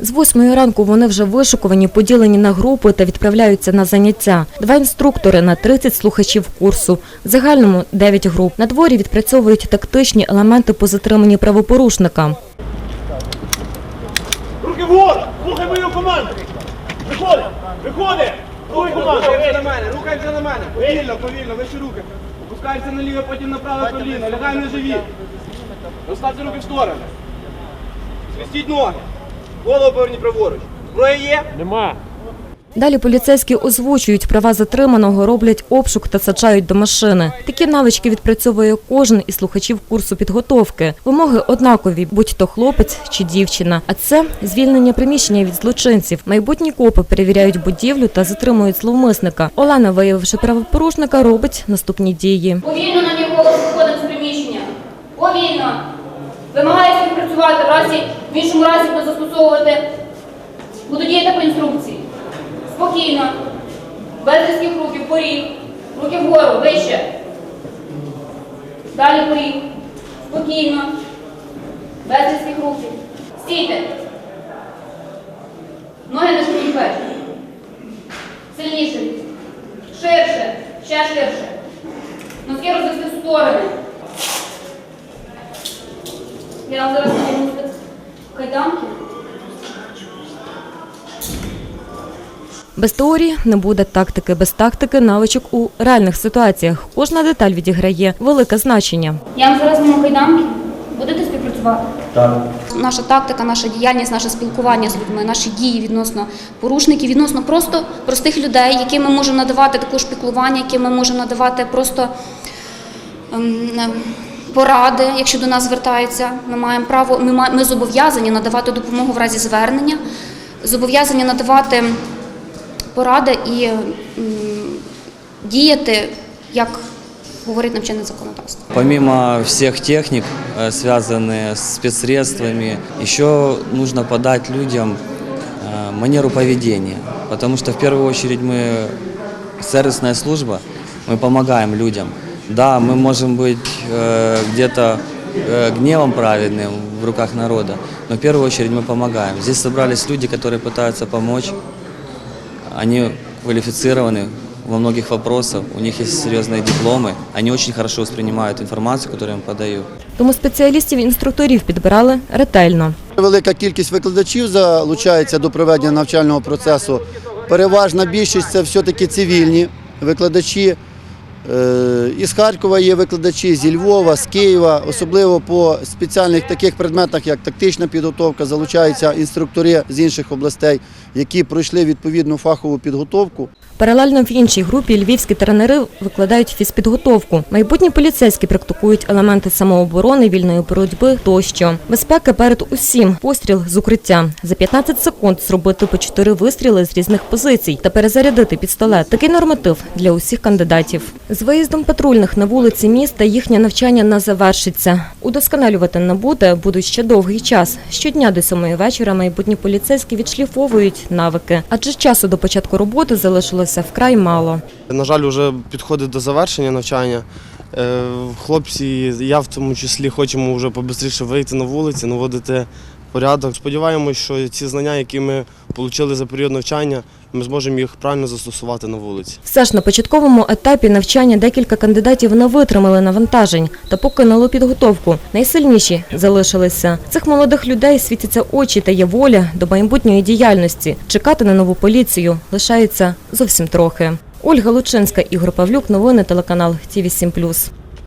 З восьмої ранку вони вже вишукувані, поділені на групи та відправляються на заняття. Два інструктори на 30 слухачів курсу. В загальному 9 груп. На дворі відпрацьовують тактичні елементи по затриманні правопорушника. Руки вгору! Слухай мою команду! Виходи! Виходи! Слухай команду! Рухаємося на мене, рухаємося на мене. Повільно, повільно, вище руки. Опускаємося на ліве, потім на праве коліно. Лягаємо на живіт. Розставте руки в сторони. Свистіть ноги. Голову поверніть праворуч. Зброя є? Далі поліцейські озвучують права затриманого, роблять обшук та саджають до машини. Такі навички відпрацьовує кожен із слухачів курсу підготовки. Вимоги однакові, будь-то хлопець чи дівчина. А це звільнення приміщення від злочинців. Майбутні копи перевіряють будівлю та затримують зловмисника. Олена, виявивши правопорушника, робить наступні дії. Повільно на нього виходимо з приміщення. Повільно. Вимагає співпрацювати, в разі, в іншому разі буде застосовувати, буду діяти по інструкції. Спокійно. Без різких руків, поріг. Руки вгору, вище. Далі поріг. Спокійно. Без різких рухів. Стійте. Ноги на шиї вперед. Сильніше. Ширше. Ще ширше. Носки розвести в сторони. Я вам зараз надягну кайданки. Без теорії не буде тактики. Без тактики навичок у реальних ситуаціях. Кожна деталь відіграє велике значення. Я вам зараз зніму кайданки. Будете співпрацювати? Наша тактика, наша діяльність, наше спілкування з людьми, наші дії відносно порушників, відносно просто простих людей, яким ми можемо надавати також піклування, яким ми можемо надавати просто ем, ем, поради, якщо до нас звертаються. Ми маємо право, ми, ма- ми зобов'язані надавати допомогу в разі звернення, зобов'язані надавати поради і м, діяти, як говорить навчене законодавство. Помимо всех техник, э, связанных с спецсредствами, еще нужно подать людям э, манеру поведения. Потому что в первую очередь мы сервисная служба, мы помогаем людям. Да, мы можем быть э, где-то э, гневом праведным в руках народа, но в первую очередь мы помогаем. Здесь собрались люди, которые пытаются помочь. Они квалифицированы во многих вопросах, у них есть серьезные дипломы, они очень хорошо воспринимают информацию, которую им подают. Тому спеціалістів інструкторів підбирали ретельно. Велика кількість викладачів залучається до проведення навчального процесу. Переважна більшість це все-таки цивільні викладачі. Е, Із Харкова є викладачі, зі Львова, з Києва, особливо по спеціальних таких предметах, як тактична підготовка, залучаються інструктори з інших областей, які пройшли відповідну фахову підготовку. Паралельно в іншій групі львівські тренери викладають фізпідготовку. Майбутні поліцейські практикують елементи самооборони, вільної боротьби тощо. Безпека перед усім. Постріл з укриття. За 15 секунд зробити по 4 вистріли з різних позицій та перезарядити пістолет. Такий норматив для усіх кандидатів. З виїздом патрульних на вулиці міста їхнє навчання не завершиться. Удосконалювати набуде будуть ще довгий час. Щодня до сьомої вечора майбутні поліцейські відшліфовують навики, адже часу до початку роботи залишилося вкрай мало. На жаль, вже підходить до завершення навчання. Е, Хлопці, я в тому числі, хочемо вже побистріше вийти на вулиці, наводити порядок. Сподіваємось, що ці знання, які ми отримали за період навчання, ми зможемо їх правильно застосувати на вулиці. Все ж на початковому етапі навчання декілька кандидатів не витримали навантажень та покинули підготовку. Найсильніші залишилися. Цих молодих людей світяться очі та є воля до майбутньої діяльності. Чекати на нову поліцію лишається зовсім трохи. Ольга Лучинська, Ігор Павлюк, новини телеканал Ті 7